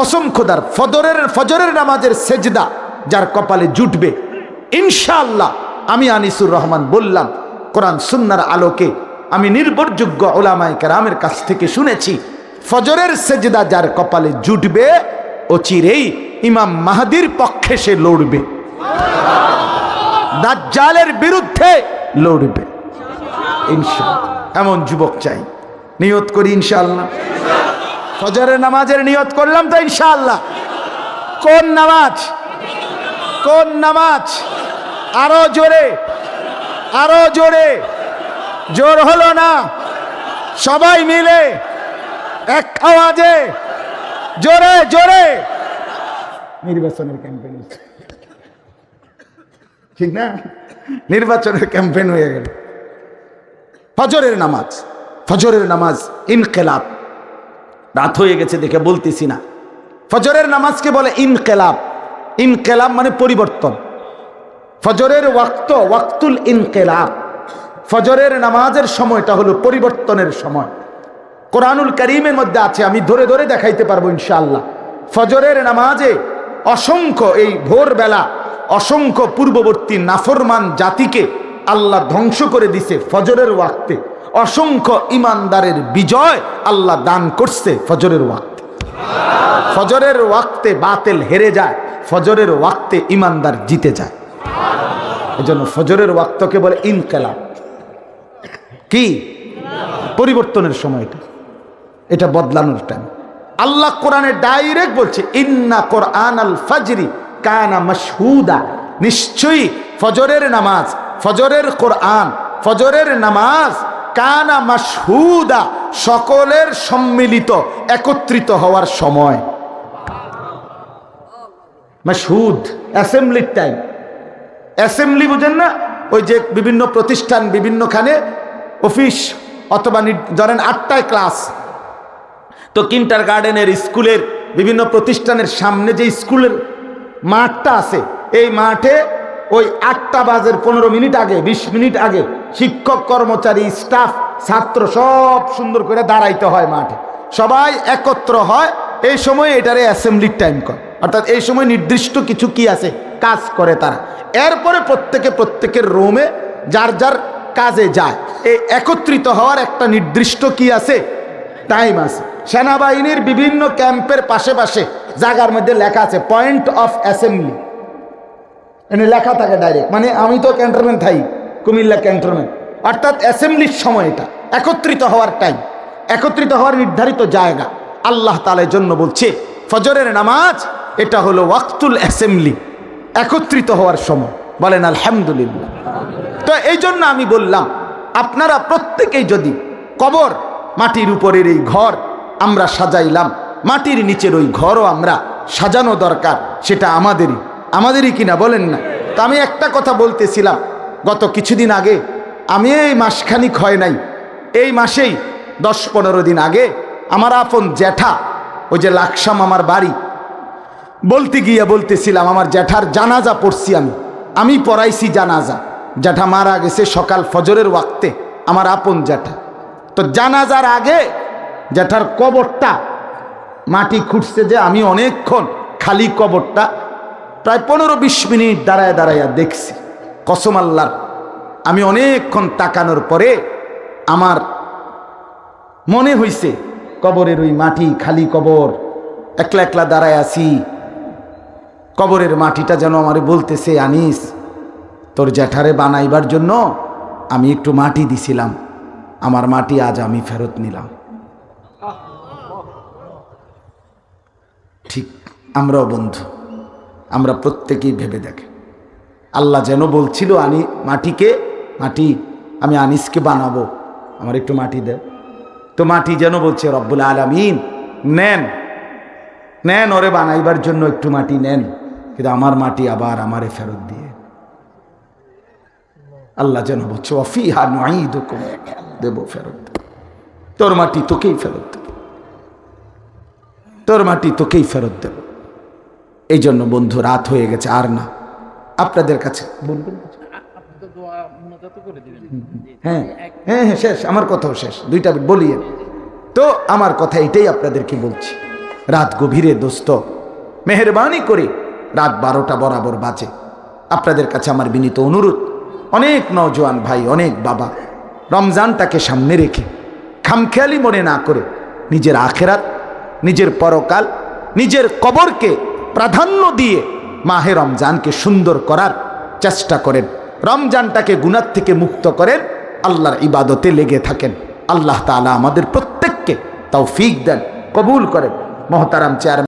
কসম খোদার, ফজরের ফজরের নামাজের সেজদা যার কপালে জুটবে। ইনশাআল্লাহ, আমি আনিসুর রহমান বললাম, কোরআন সুন্নার আলোকে আমি নির্ভরযোগ্য ওলামাই কেরামের কাছ থেকে শুনেছি, ফজরের সেজদা যার কপালে জুটবে ও চিরেই ইমাম মাহাদির পক্ষে সে লড়বে। দাজ্জালের বিরুদ্ধে লড়বে। ইনশাআল্লাহ, এমন যুবক চাই। নিয়ত করি ইনশাআল্লাহ। ফজরের নামাজের নিয়ত করলাম তো ইনশাআল্লাহ। কোন নামাজ? কোন নামাজ? আরও জোরে আরও জোরে। জোর হলো না। সবাই মিলে এক আওয়াজে। জোরে জোরে। নির্বাচনের ক্যাম্পেইন ঠিক না? নির্বাচনের ক্যাম্পেইন হয়ে গেল। ফজরের নামাজ ফজরের নামাজ ইনকেলাব। রাত হয়ে গেছে দেখে বলতেছি না। ফজরের নামাজকে বলে ইনকেলাব। ইনকেলাব মানে পরিবর্তন। ফজরের ওয়াক্ত, ওয়াক্তুল ইনকেলাব। ফজরের নামাজের সময়টা হলো পরিবর্তনের সময়। কোরআনুল করিমের মধ্যে আছে, আমি ধরে ধরে দেখাইতে পারব ইনশাআল্লাহ। ফজরের নামাজে অসংখ্য এই ভোরবেলা, অসংখ্য পূর্ববর্তী নাফরমান জাতিকে আল্লাহ ধ্বংস করে দিছে ফজরের ওয়াক্তে। অসংখ্য ইমানদারের বিজয় আল্লাহ দান করছে ফজরের ওয়াক্তে। ফজরের ওয়াক্তে বাতেল হেরে যায়, ফজরের ওয়াক্তে ইমানদার জিতে যায়। এজন্য ফজরের ওয়াক্তকে বলে ইনকেলাব। কি? পরিবর্তনের সময়টা এটা। বদলানোর টাইম আল্লাহ কোরআনে ডাইরেক্ট বলছে, ইন্না কোরআন আল ফাজরি কানা মশহুদা। নিশ্চয়ই ফজরের নামাজ, ফজরের কোরআন, ফজরের নামাজ কানা মাসহুদা সকলের সম্মিলিত, একত্রিত হওয়ার সময়। মাসহুদ অ্যাসেম্বলির টাইম অ্যাসেম্বলি বুঝেন না? ওই যে বিভিন্ন প্রতিষ্ঠান, বিভিন্নখানে অফিস, অথবা ধরেন আটটায় ক্লাস। তো কিন্টার গার্ডেনের স্কুলের বিভিন্ন প্রতিষ্ঠানের সামনে যে স্কুলের মাঠটা আছে, এই মাঠে ওই আটটা বাজের পনেরো মিনিট আগে, বিশ মিনিট আগে শিক্ষক, কর্মচারী স্টাফ ছাত্র সব সুন্দর করে দাঁড়াইতে হয় মাঠে। সবাই একত্র হয়, এই সময় এটারে অ্যাসেম্বলির টাইম করে। অর্থাৎ এই সময় নির্দিষ্ট কিছু কি আছে, কাজ করে তারা। এরপরে প্রত্যেকে প্রত্যেকের রোমে যার যার কাজে যায়। এই একত্রিত হওয়ার একটা নির্দিষ্ট কি আছে? টাইম আছে। সেনাবাহিনীর বিভিন্ন ক্যাম্পের পাশে পাশে জায়গার মধ্যে লেখা আছে পয়েন্ট অফ অ্যাসেম্বলি এনে লেখা থাকে ডাইরেক্ট মানে আমি তো ক্যান্টনমেন্ট থাই, কুমিল্লা ক্যান্টনমেন্ট অর্থাৎ অ্যাসেম্বলির সময় এটা। একত্রিত হওয়ার টাইম একত্রিত হওয়ার নির্ধারিত জায়গা। আল্লাহ তালের জন্য বলছে, ফজরের নামাজ, এটা হলো ওয়াক্তুল অ্যাসেম্বলি একত্রিত হওয়ার সময়। বলেন, আলহামদুলিল্লাহ। তো এই জন্য আমি বললাম, আপনারা প্রত্যেকেই যদি কবর, মাটির উপরের এই ঘর আমরা সাজাইলাম, মাটির নিচের ওই ঘরও আমরা সাজানো দরকার, সেটা আমাদেরই। আমাদেরই কিনা, বলেন না। তো আমি একটা কথা বলতেছিলাম, গত কিছুদিন আগে, আমি এই মাসখানিক হয় নাই, এই মাসেই দশ পনেরো দিন আগে আমার আপন জ্যাঠা, ওই যে লাকসাম আমার বাড়ি, বলতে গিয়ে বলতেছিলাম, আমার জ্যাঠার জানাজা পড়ছি আমি আমি পড়াইছি জানাজা। জ্যাঠা মারা গেছে সকাল ফজরের ওয়াক্তে, আমার আপন জ্যাঠা। তো জানাজার আগে জ্যাঠার কবরটা মাটি খুঁটছে যে আমি অনেকক্ষণ খালি কবরটা প্রায় পনেরো বিশ মিনিট দাঁড়ায় দাঁড়াইয়া দেখছি। কসম আল্লাহর, আমি অনেকক্ষণ তাকানোর পরে আমার মনে হইছে, কবরের ওই মাটি খালি কবর, একলা একলা দাঁড়ায় আছি। কবরের মাটিটা যেন আমারে বলতেছে, আনিস, তোর জ্যাঠারে বানাইবার জন্য আমি একটু মাটি দিছিলাম, আমার মাটি আজ আমি ফেরত নিলাম। ঠিক আমরাও বন্ধু। আমরা প্রত্যেকেই ভেবে দেখে। আল্লাহ যেন বলছিল, আনি মাটিকে, মাটি, আমি আনিসকে বানাবো। আমার একটু মাটি দে তো মাটি যেন বলছে, রব্বুল আলমিন, নেন নেন, ওরে বানাইবার জন্য একটু মাটি নেন। কিন্তু আমার মাটি আবার আমারে ফেরত দিয়ে। আল্লাহ যেন বলছে অফিহা নয় দেব ফেরত তোর মাটি তোকেই ফেরত দেব। তোর মাটি তোকেই ফেরত দেব। এই জন্য বন্ধু রাত হয়ে গেছে আর না। আপনাদের কাছে। বলবেন হ্যাঁ হ্যাঁ হ্যাঁ শেষ আমার কথাও শেষ। দুইটা বলিয়ে। তো আমার কথা এটাই আপনাদেরকে বলছি। রাত গভীরে দোস্ত মেহরবানি করে রাত বারোটা বরাবর বাজে। আপনাদের কাছে আমার বিনীত অনুরোধ অনেক নওজোয়ান ভাই অনেক বাবা রমজানটাকে সামনে রেখে খামখেয়ালি মনে না করে নিজের আখেরাত নিজের পরকাল নিজের কবরকে প্রাধান্য দিয়ে মাহে রমজানকে সুন্দর করার চেষ্টা করেন। রমজানটাকে গুণার থেকে মুক্ত করেন, আল্লাহর ইবাদতে লেগে থাকেন। আল্লাহ তালা আমাদের প্রত্যেককে তাও ফিক দেন, কবুল করেন। মহতারাম চেয়ার